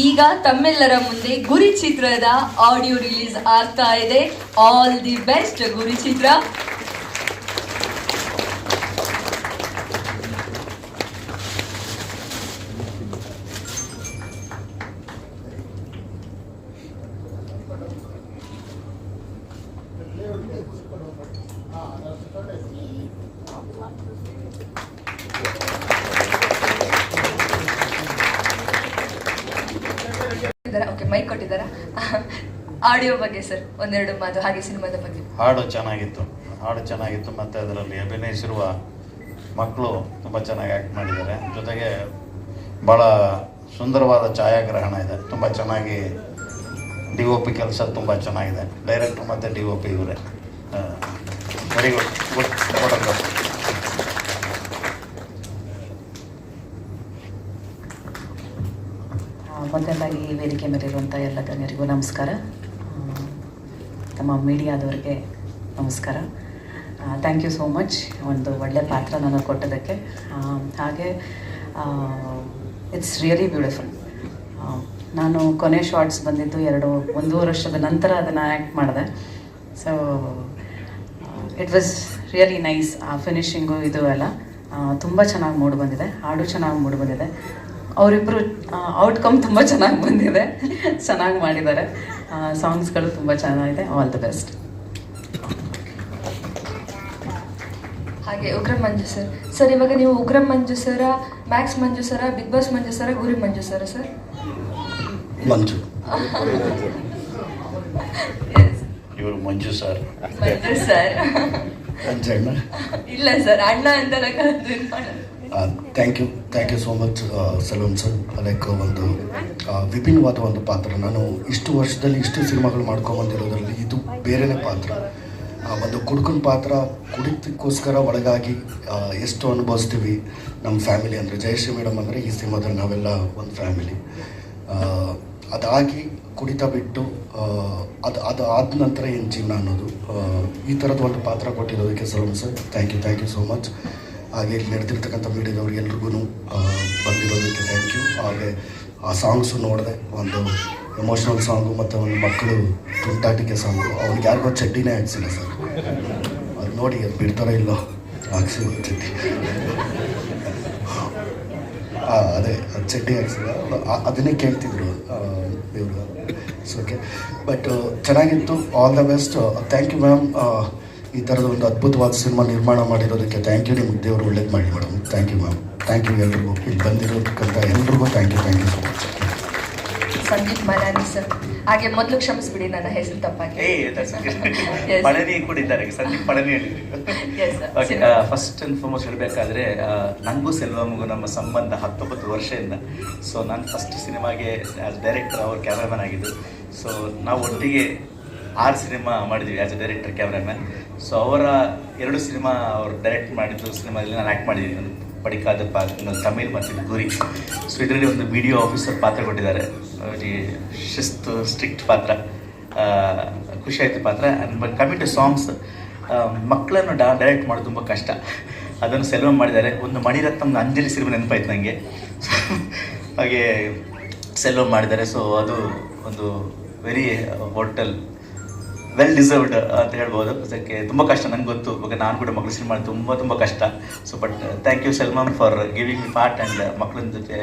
ಈಗ ತಮ್ಮೆಲ್ಲರ ಮುಂದೆ ಗುರಿ ಚಿತ್ರದ ಆಡಿಯೋ ರಿಲೀಸ್ ಆಗ್ತಾ ಇದೆ. ಆಲ್ ದಿ ಬೆಸ್ಟ್ ಗುರಿ ಚಿತ್ರ ಓಕೆ ಮೈಕ್ ಕೊಟ್ಟಿದ್ದಾರಾ ಆಡಿಯೋ ಬಗ್ಗೆ ಸರ್ ಒಂದೆರಡು ಮಾತು ಹಾಗೆ ಸಿನಿಮಾದ ಬಗ್ಗೆ. ಹಾಡು ಚೆನ್ನಾಗಿತ್ತು. ಹಾಡು ಚೆನ್ನಾಗಿತ್ತು ಮತ್ತು ಅದರಲ್ಲಿ ಅಭಿನಯಿಸಿರುವ ಮಕ್ಕಳು ತುಂಬ ಚೆನ್ನಾಗಿ ಆ್ಯಕ್ಟ್ ಮಾಡಿದ್ದಾರೆ. ಜೊತೆಗೆ ಭಾಳ ಸುಂದರವಾದ ಛಾಯಾಗ್ರಹಣ ಇದೆ. ತುಂಬ ಚೆನ್ನಾಗಿ ಡಿ ಒ ಪಿ ಕೆಲಸ ತುಂಬ ಚೆನ್ನಾಗಿದೆ. ಡೈರೆಕ್ಟ್ರು ಮತ್ತು ಡಿ ಒ ಪಿ ಇವರೇ. ವೆರಿ ಗುಡ್ ಗುಡ್ ಈ ವೇದಿಕೆ ಮೇಲಿರುವಂಥ ಎಲ್ಲ ಗಣ್ಯರಿಗೂ ನಮಸ್ಕಾರ. ತಮ್ಮ ಮೀಡಿಯಾದವರಿಗೆ ನಮಸ್ಕಾರ. ಥ್ಯಾಂಕ್ ಯು ಸೋ ಮಚ್ ಒಂದು ಒಳ್ಳೆ ಪಾತ್ರ ನನಗೆ ಕೊಟ್ಟದಕ್ಕೆ ಹಾಗೆ ಇಟ್ಸ್ ರಿಯಲಿ ಬ್ಯೂಟಿಫುಲ್ ನಾನು ಕೊನೆ ಶಾರ್ಟ್ಸ್ ಬಂದಿದ್ದು ಎರಡು ಒಂದೂವರೆ ವರ್ಷದ ನಂತರ ಅದನ್ನು ಆ್ಯಕ್ಟ್ ಮಾಡಿದೆ. So it was really nice ಆ ಫಿನಿಷಿಂಗು ಇದು ಎಲ್ಲ. ತುಂಬ ಚೆನ್ನಾಗಿ ಮೂಡಿ ಬಂದಿದೆ. ಹಾಡು ಚೆನ್ನಾಗಿ ಮೂಡಿ ಬಂದಿದೆ. ಅವರಿಬ್ಬರು ಔಟ್ಕಮ್ ತುಂಬ ಚೆನ್ನಾಗಿ ಬಂದಿದೆ. ಚೆನ್ನಾಗಿ ಮಾಡಿದ್ದಾರೆ. ಸಾಂಗ್ಸ್ಗಳು ತುಂಬ ಚೆನ್ನಾಗಿದೆ. ಆಲ್ ದ ಬೆಸ್ಟ್ ಹಾಗೆ ಉಗ್ರಂ ಮಂಜು ಸರ್. ಸರ್ ಇವಾಗ ನೀವು Ugram Manju sir Max Manju sir Bigg Boss Manju sir Guri Manju sir sir? Manju. ಇವರು ಮಂಜು ಸರ್. ಮಂಜು ಸರ್. ಇಲ್ಲ ಸರ್ ಅಣ್ಣ ಅಂತ. Thank you thank you so much salon sir like ಒಂದು ಆ, ವಿಭಿನ್ನವಾದ ಒಂದು ಪಾತ್ರ. ನಾನು ಇಷ್ಟು ವರ್ಷದಲ್ಲಿ ಇಷ್ಟು ಸಿನಿಮಾಗಳು ಮಾಡ್ಕೊಂಬಂದಿರೋದ್ರಲ್ಲಿ ಇದು ಬೇರೆನೇ ಪಾತ್ರ. ಒಂದು ಕುಡುಕನ ಪಾತ್ರ ಕುಡಿತಕ್ಕೋಸ್ಕರ ಒಳಗಾಗಿ ಎಷ್ಟು ಅನುಭವಿಸ್ತೀವಿ ನಮ್ಮ ಫ್ಯಾಮಿಲಿ ಅಂದರೆ ಜಯಶ್ರೀ ಮೇಡಮ್ ಅಂದರೆ ಈ ಸಿನಿಮಾದಲ್ಲಿ ನಾವೆಲ್ಲ ಒಂದು ಫ್ಯಾಮಿಲಿ. ಅದಾಗಿ ಕುಡಿತ ಬಿಟ್ಟು ಅದು ಅದು ಆದ ನಂತರ ಏನು ಜೀವನ ಅನ್ನೋದು ಈ ಥರದ ಒಂದು ಪಾತ್ರ ಕೊಟ್ಟಿರೋದಕ್ಕೆ salon sir thank you thank you so much ಹಾಗೆ ಇಲ್ಲಿ ನಡೆದಿರ್ತಕ್ಕಂಥ ಮೀಡಿಯಾದವ್ರಿಗೆಲ್ರಿಗೂ ಬಂದಿರೋದಕ್ಕೆ ಥ್ಯಾಂಕ್ ಯು ಹಾಗೆ ಆ ಸಾಂಗ್ಸು ನೋಡಿದೆ ಒಂದು ಎಮೋಷ್ನಲ್ ಸಾಂಗು ಮತ್ತು ಒಂದು ಮಕ್ಕಳು ತುಂಟಾಟಿಕೆ ಸಾಂಗು ಅವ್ರಿಗೆ ಯಾರಿಗೋ ಚಡ್ಡಿನೇ ಹಾಕ್ಸಿಲ್ಲ ಸರ್. ಅದು ನೋಡಿ ಅದು ಬಿಡ್ತಾರೋ ಇಲ್ಲೋ ಹಾಕ್ಸಿ ಚಡ್ಡಿ. ಆ, ಅದೇ ಅದು ಚಡ್ಡಿ ಹಾಕ್ಸಿಲ್ಲ ಅದನ್ನೇ ಕೇಳ್ತಿದ್ರು ಇವರು. ಓಕೆ ಬಟ್ ಚೆನ್ನಾಗಿತ್ತು. All the best thank you ma'am ಈ ಥರದ ಒಂದು ಅದ್ಭುತವಾದ ಸಿನಿಮಾ ನಿರ್ಮಾಣ ಮಾಡಿರೋದಕ್ಕೆ ಥ್ಯಾಂಕ್ ಯು ನಿಮ್ಗೆ ದೇವರು ಒಳ್ಳೇದು ಮಾಡಿ madam. Thank you ma'am thank you ಎಲ್ರಿಗೂ. ಇಲ್ಲಿ ಬಂದಿರೋದಕ್ಕಂತ ಎಲ್ರಿಗೂ thank you thank you so much Sandeep Malani sir. ಹಾಗೆ ಮೊದಲು ಕ್ಷಮಿಸ್ಬಿಡಿ ನನ್ನ ಹೆಸರು ತಪ್ಪಾಗಿ. ಪಳನಿ ಕೂಡ ಇದ್ದಾರೆ. Sandeep Palani. Okay first and foremost ಹೇಳಬೇಕಾದ್ರೆ ನನಗೂ ಸೆಲ್ವಮ್ಗೂ ನಮ್ಮ ಸಂಬಂಧ ಹತ್ತೊಂಬತ್ತು ವರ್ಷದಿಂದ. ಸೊ ನಾನು ಫಸ್ಟ್ ಸಿನಿಮಾಗೆ ಆಸ್ ಡೈರೆಕ್ಟರ್ ಅವ್ರ ಕ್ಯಾಮ್ರಾಮನ್ ಆಗಿದ್ದು. ಸೊ ನಾವು ಒಟ್ಟಿಗೆ ಆರು ಸಿನಿಮಾ ಮಾಡಿದ್ವಿ as a director cameraman so ಅವರ ಎರಡು ಸಿನಿಮಾ ಅವರು ಡೈರೆಕ್ಟ್ ಮಾಡಿದ್ದು ಸಿನಿಮಾದಲ್ಲಿ ನಾನು ಆ್ಯಕ್ಟ್ ಮಾಡಿದ್ದೀನಿ ಒಂದು ಪಡಿಕಾದಪ್ಪ ಇನ್ನೊಂದು ತಮಿಳ್ ಮತ್ತು ಗುರಿ. ಸೊ ಇದರಲ್ಲಿ ಒಂದು ವಿಡಿಯೋ ಆಫೀಸರ್ ಪಾತ್ರ ಕೊಟ್ಟಿದ್ದಾರೆ. ಶಿಸ್ತು ಸ್ಟ್ರಿಕ್ಟ್ ಪಾತ್ರ ಖುಷಿಯಾಯಿತು ಪಾತ್ರ. ಆ್ಯಂಡ್ ಪಾತ್ರ ಕಮಿಂಗ್ ಟು ಸಾಂಗ್ಸ್ ಮಕ್ಕಳನ್ನು ಡಾ ಡೈರೆಕ್ಟ್ ಮಾಡೋದು ತುಂಬ ಕಷ್ಟ. ಅದನ್ನು ಸೆಲ್ವ್ ಮಾಡಿದ್ದಾರೆ. ಒಂದು ಮಣಿರತ್ನಮ್ನ ಅಂಜಲಿ ಸಿನಿಮಾ ನೆನಪಾಯ್ತು ನನಗೆ ಹಾಗೆ ಸೆಲ್ವ್ ಮಾಡಿದ್ದಾರೆ. ಸೊ ಅದು ಒಂದು ವೆರಿ ಹೋಟೆಲ್ ವೆಲ್ ಡಿಸರ್ವ್ಡ್ ಅಂತ ಹೇಳ್ಬೋದು. ಅದಕ್ಕೆ ತುಂಬ ಕಷ್ಟ, ನಂಗೆ ಗೊತ್ತು. ಇವಾಗ ನಾನು ಕೂಡ ಮಕ್ಕಳು ಸಿನಿಮಾ ತುಂಬ ತುಂಬ ಕಷ್ಟ. So but thank you ಸೆಲ್ಮಾಮ್ for giving part and ಮಕ್ಕಳ ಜೊತೆ